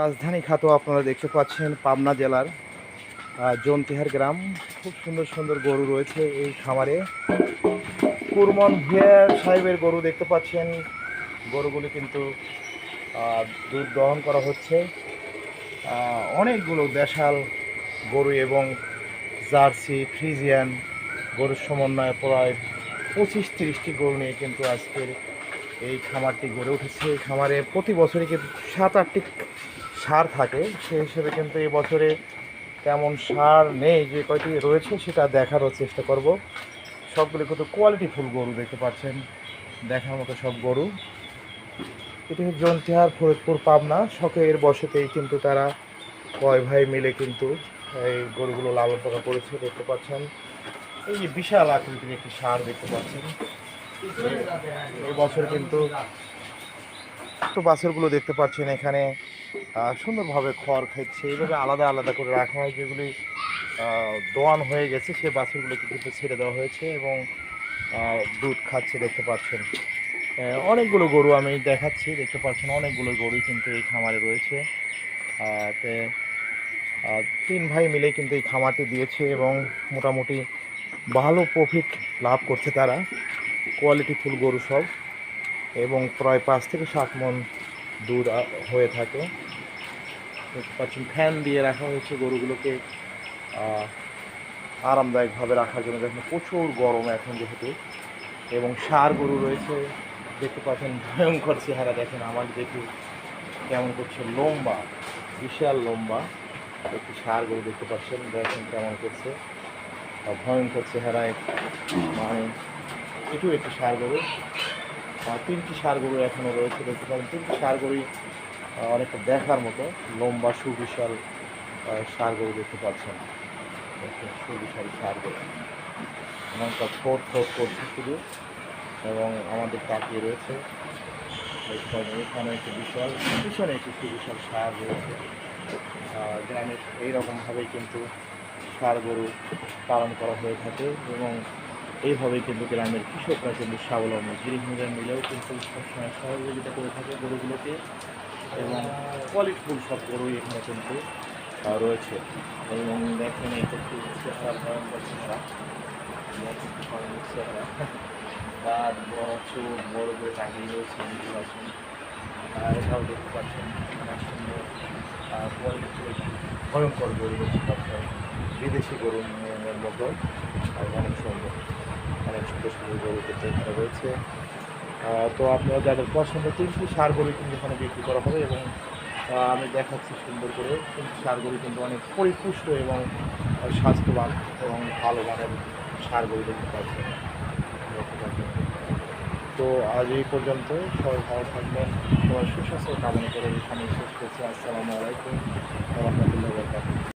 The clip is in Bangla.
রাজধানী খাতো আপনারা দেখতে পাচ্ছেন পাবনা জেলার জন্তিহার গ্রাম। খুব সুন্দর সুন্দর গরু রয়েছে এই খামারে। কুরমন ভিয়ার সাহেবের গরু দেখতে পাচ্ছেন। গরুগুলি কিন্তু দুধ দহন করা হচ্ছে। অনেকগুলো দেশাল গরু এবং জার্সি, ফ্রিজিয়ান গরুর সমন্বয়ে প্রায় পঁচিশ তিরিশটি গরু নিয়ে কিন্তু আজকের এই খামারটি গড়ে উঠেছে। এই খামারে প্রতি বছরই কিন্তু সাত আটটি সার থাকে সেই হিসেবে কিন্তু এই বছরে তেমন সার নেই যে কয়টি রয়েছে সেটা দেখারও চেষ্টা করব। সবগুলি কত কোয়ালিটি ফুল গরু দেখতে পাচ্ছেন। দেখার মতো সব গরু। এটি জন্তিহার, ফরিদপুর, পাবনা। শখের বসতেই কিন্তু তারা কয় ভাই মিলে কিন্তু এই গরুগুলো লালন পালন করেছে দেখতে পাচ্ছেন। এই যে বিশাল আকৃতির একটি সার দেখতে পাচ্ছেন। এই বছর কিন্তু তো বাছরগুলো দেখতে পাচ্ছেন এখানে। সুন্দরভাবে খড় খাচ্ছে এইভাবে আলাদা আলাদা করে রাখা হয়, যেগুলি দোয়ান হয়ে গেছে, সে বাছরগুলোকে কিন্তু ছেড়ে দেওয়া হয়েছে এবং দুধ খাচ্ছে, দেখতে পাচ্ছেন। অনেকগুলো গরু আমি দেখাচ্ছি, দেখতে পাচ্ছেন অনেকগুলো গরুই কিন্তু এই খামারে রয়েছে। তে তিন ভাই মিলে কিন্তু এই খামারটি দিয়েছে এবং মোটামুটি ভালো প্রফিট লাভ করছে তারা। কোয়ালিটি ফুল গরু সব এবং প্রায় পাঁচ থেকে সাত মন দুধ হয়ে থাকে। পাচ্ছেন ফ্যান দিয়ে রাখা হয়েছে গরুগুলোকে। আরামদায়কভাবে রাখার জন্য দেখেন প্রচুর গরম এখন যেহেতু। এবং সার গরু রয়েছে। দেখতে পাচ্ছেন ভয়ঙ্কর চেহারা দেখেন আমার দেখি। কেমন করছে লম্বা, বিশাল লম্বা। একটি সার গরু দেখতে পাচ্ছেন, দেখেন কেমন করছে। ভয়ঙ্কর চেহারায় মানে এটিও একটি সার গরু। তিনটি সার গরু এখনও রয়েছে দেখতে পারেন। তিনটি সার গরুই অনেকটা দেখার মতো লম্বা সুবিশাল সার গরু দেখতে পাচ্ছেন। সুবিশাল সার গরু এমনটা ঠোঁট ঠোঁট করছে শুধু। এবং আমাদের তাকিয়ে রয়েছে। এখানে একটি বিশাল পিছনে একটি সুবিশাল সার রয়েছে। আহ, গ্রামে এইরকমভাবেই কিন্তু সার গরু পালন করা হয়ে থাকে এবং এইভাবেই কিন্তু গ্রামের কৃষকরা কিন্তু স্বাবলম্বী। গৃহিণীরা মিলেও কিন্তু সবসময় সহযোগিতা করে থাকে গরুগুলোকে এবং কোয়ালিটিফুল সব গরুই এখানে কিন্তু রয়েছে। এবং দেখেন এই ভয়ঙ্কর বড় চোখ বড় রয়েছে দেখতে পাচ্ছেন অনেক সুন্দর ভয়ঙ্কর গরু দেখতে বিদেশি গরু মতো আর অনেক সুন্দর। অনেক সুন্দর সুন্দর গরু কিন্তু এখানে রয়েছে। তো আপনারা যাদের পছন্দ, তিনটি সার গরু কিন্তু এখানে বিক্রি করা হবে এবং আমি দেখাচ্ছি সুন্দর করে। তিনটি সার গরু কিন্তু অনেক পরিপুষ্ট এবং স্বাস্থ্যবান এবং ভালো মানের সার গরু দেখতে পাচ্ছেন। তো আজ এই পর্যন্ত সবাই ভালো থাকবেন, সবাই সুস্বাস্থ্য কামনা করে এখানে শেষ করছি। আসসালামু আলাইকুম রহমতুল্লাহ